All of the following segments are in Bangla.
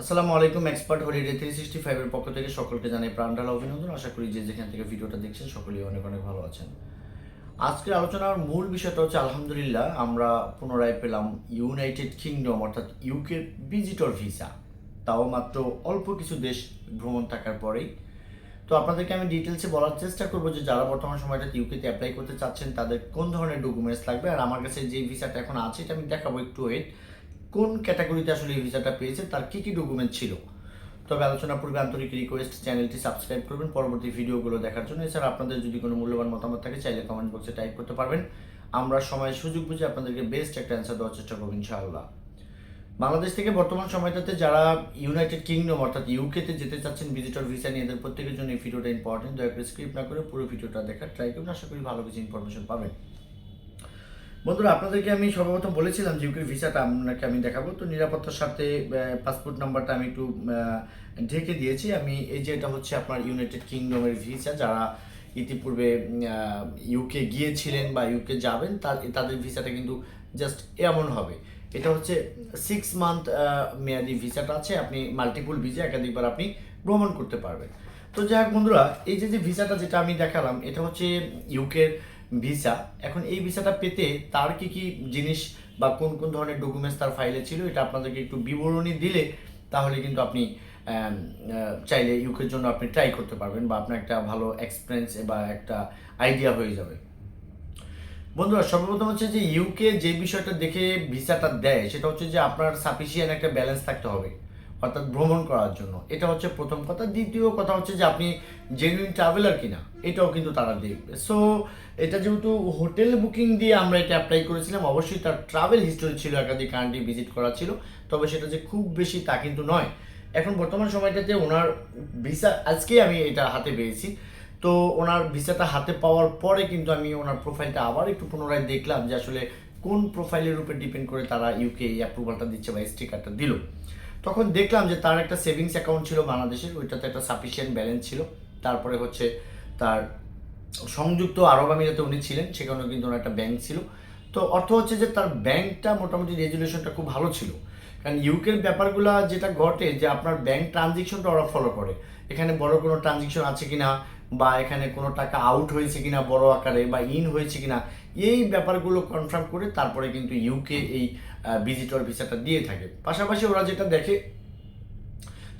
আসসালামু আলাইকুম এক্সপার্ট হলিডে থ্রি সিক্সটি ফাইভের পক্ষ থেকে সকলকে জানাই প্রাণঢালা অভিনন্দন। আশা করি যে যেখান থেকে ভিডিওটা দেখছেন সকলেই অনেক অনেক ভালো আছেন। আজকের আলোচনার মূল বিষয়টা হচ্ছে, আলহামদুলিল্লাহ, আমরা পুনরায় পেলাম ইউনাইটেড কিংডম অর্থাৎ ইউকে ভিজিটর ভিসা তাও মাত্র অল্প কিছু দেশ ভ্রমণ থাকার পরেই। তো আপনাদেরকে আমি ডিটেলসে বলার চেষ্টা করব যে, যারা বর্তমান সময়টাতে ইউকেতে অ্যাপ্লাই করতে চাচ্ছেন, তাদের কোন ধরনের ডকুমেন্টস লাগবে? আর আমার কাছে যে ভিসাটা এখন আছে, এটা আমি দেখাবো একটু ওয়েট কোন ক্যাটাগরিতে আসলে এই ভিসাটা পেয়েছে তার কি কি ডকুমেন্ট ছিল? তবে আলোচনা পূর্বে আন্তরিক রিকোয়েস্ট চ্যানেলটি সাবস্ক্রাইব করবেন। পরবর্তী ভিডিওগুলো দেখার জন্য। এছাড়া আপনাদের যদি কোনো মূল্যবান মতামত থাকে, চাইলে কমেন্ট বক্সে টাইপ করতে পারবেন। আমরা সময় সুযোগ বুঝে আপনাদেরকে বেস্ট একটা অ্যান্সার দেওয়ার চেষ্টা করব, ইনশাআল্লাহ। বাংলাদেশ থেকে বর্তমান সময়টাতে যারা ইউনাইটেড কিংডম অর্থাৎ ইউকেতে যেতে চাচ্ছেন ভিজিটর ভিসা নিয়ে এদের প্রত্যেকের জন্য এই ভিডিওটা ইম্পর্টেন্ট দয়া করে স্ক্রিপ্ট না করে পুরো ভিডিওটা দেখার ট্রাই করুন। আশা করি ভালো কিছু ইনফরমেশন পাবেন। বন্ধুরা, আপনাদেরকে আমি সর্বপ্রথম বলেছিলাম যে ইউকের ভিসাটা আপনাকে আমি দেখাবো। তো নিরাপত্তার সাথে পাসপোর্ট নাম্বারটা আমি একটু ঢেকে দিয়েছি। আমি এই যে এটা হচ্ছে আপনার ইউনাইটেড কিংডমের ভিসা যারা ইতিপূর্বে ইউকে গিয়েছিলেন বা ইউকে যাবেন তাদের ভিসাটা কিন্তু জাস্ট এমন হবে। এটা হচ্ছে সিক্স মান্থ মেয়াদি ভিসাটা আছে। আপনি মাল্টিপুল ভিসা একাধিকবার আপনি ভ্রমণ করতে পারবেন। তো যাই হোক বন্ধুরা, এই যে যে ভিসাটা যেটা আমি দেখালাম, এটা হচ্ছে ইউকের ভিসা। এখন এই ভিসাটা পেতে তার কি কি জিনিস বা কোন কোন ধরনের ডকুমেন্টস তার ফাইলে ছিল এটা আপনাদেরকে একটু বিবরণী দিলে তাহলে কিন্তু আপনি চাইলে ইউকের জন্য আপনি ট্রাই করতে পারবেন বা আপনার একটা ভালো এক্সপিরিয়েন্স বা একটা আইডিয়া হয়ে যাবে। বন্ধুরা, সর্বপ্রথম হচ্ছে যে ইউকে যে বিষয়টা দেখে ভিসাটা দেয়, সেটা হচ্ছে যে আপনার সাফিসিয়েন্ট একটা ব্যালেন্স থাকতে হবে, অর্থাৎ ভ্রমণ করার জন্য। এটা হচ্ছে প্রথম কথা। দ্বিতীয় কথা হচ্ছে যে আপনি জেনুইন ট্রাভেলার কিনা এটাও কিন্তু তারা দেখবে। সো এটা যেহেতু হোটেল বুকিং দিয়ে আমরা এটা অ্যাপ্লাই করেছিলাম, অবশ্যই তার ট্রাভেল হিস্টোরি ছিল, একাধিক কান্ট্রি ভিজিট করা ছিল, তবে সেটা যে খুব বেশি তা কিন্তু নয়। এখন বর্তমান সময়টাতে ওনার ভিসা আজকেই আমি এটা হাতে পেয়েছি। তো ওনার ভিসাটা হাতে পাওয়ার পরে কিন্তু আমি ওনার প্রোফাইলটা আবার একটু পুনরায় দেখলাম যে আসলে কোন প্রোফাইলের উপর ডিপেন্ড করে তারা ইউকে এই অ্যাপ্রুভালটা দিচ্ছে বা স্টিকারটা দিল। তখন দেখলাম যে তার একটা সেভিংস অ্যাকাউন্ট ছিল বাংলাদেশের, ওইটাতে একটা সাফিসিয়েন্ট ব্যালেন্স ছিল। তারপরে হচ্ছে তার সংযুক্ত আরব আমিরাতে উনি ছিলেন, সেখানেও কিন্তু ওনার একটা ব্যাংক ছিল। তো অর্থ হচ্ছে যে তার ব্যাংকটা মোটামুটি রেজুলেশনটা খুব ভালো ছিল। কারণ ইউকের ব্যাপারগুলো যেটা ঘটে যে আপনার ব্যাংক ট্রানজেকশনটা ওরা ফলো করে। এখানে বড় কোনো ট্রানজেকশন আছে কি না বা এখানে কোনো টাকা আউট হয়েছে কিনা বড় আকারে বা ইন হয়েছে কিনা, এই ব্যাপারগুলো কনফার্ম করে তারপরে কিন্তু ইউকে এই ভিজিটর ভিসাটা দিয়ে থাকে। পাশাপাশি ওরা যেটা দেখে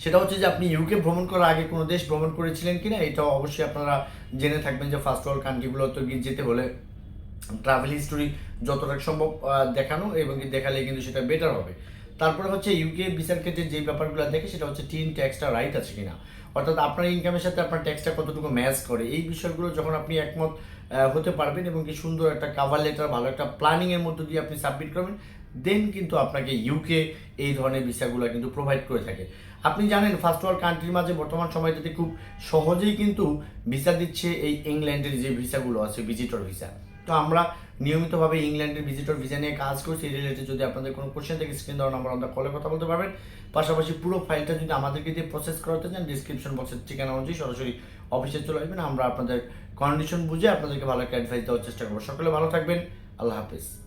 সেটা হচ্ছে যে আপনি ইউকে ভ্রমণ করার আগে কোনো দেশ ভ্রমণ করেছিলেন কিনা, এটাও অবশ্যই আপনারা জেনে থাকবেন যে ফার্স্ট ওয়ার্ল্ড কান্ট্রিগুলোতে গিয়ে যেতে হলে ট্রাভেল হিস্টোরি যতটা সম্ভব দেখানো এবং দেখালে কিন্তু সেটা বেটার হবে। তারপরে হচ্ছে ইউকে ভিসার ক্ষেত্রে যে ব্যাপারগুলো দেখে সেটা হচ্ছে টিন ট্যাক্সটা রাইট আছে কিনা। অর্থাৎ আপনার ইনকামের সাথে আপনার ট্যাক্সটা কতটুকু ম্যাচ করে, এই বিষয়গুলো যখন আপনি একমত হতে পারবেন এবং কি সুন্দর একটা কাভার লেটার ভালো একটা প্ল্যানিংয়ের মধ্য দিয়ে আপনি সাবমিট করবেন দেন কিন্তু আপনাকে ইউকে এই ধরনের ভিসাগুলো কিন্তু প্রোভাইড করে থাকে। আপনি জানেন ফার্স্ট ওয়ার্ল্ড কান্ট্রির মাঝে বর্তমান সময়টাতে খুব সহজেই কিন্তু ভিসা দিচ্ছে এই ইংল্যান্ডের যে ভিসাগুলো আছে ভিজিটর ভিসা তো আমরা নিয়মিতভাবে ইংল্যান্ডের ভিজিটর ভিসা নিয়ে কাজ করছি রিলেটেড যদি আপনাদের কোনো কোশ্চেন থেকে স্ক্রিন দেওয়ার নাম্বার আমরা কলে কথা বলতে পারবেন। পাশাপাশি পুরো ফাইলটা যদি আমাদেরকে দিয়ে প্রসেস করাতে চান ডিসক্রিপশন বক্সের ঠিকানা অনুযায়ী সরাসরি অফিসে চলে আসবেন। আমরা আপনাদের কন্ডিশন বুঝে আপনাদেরকে ভালো একটা অ্যাডভাইস দেওয়ার চেষ্টা করব। সকলে ভালো থাকবেন। আল্লাহ হাফিজ।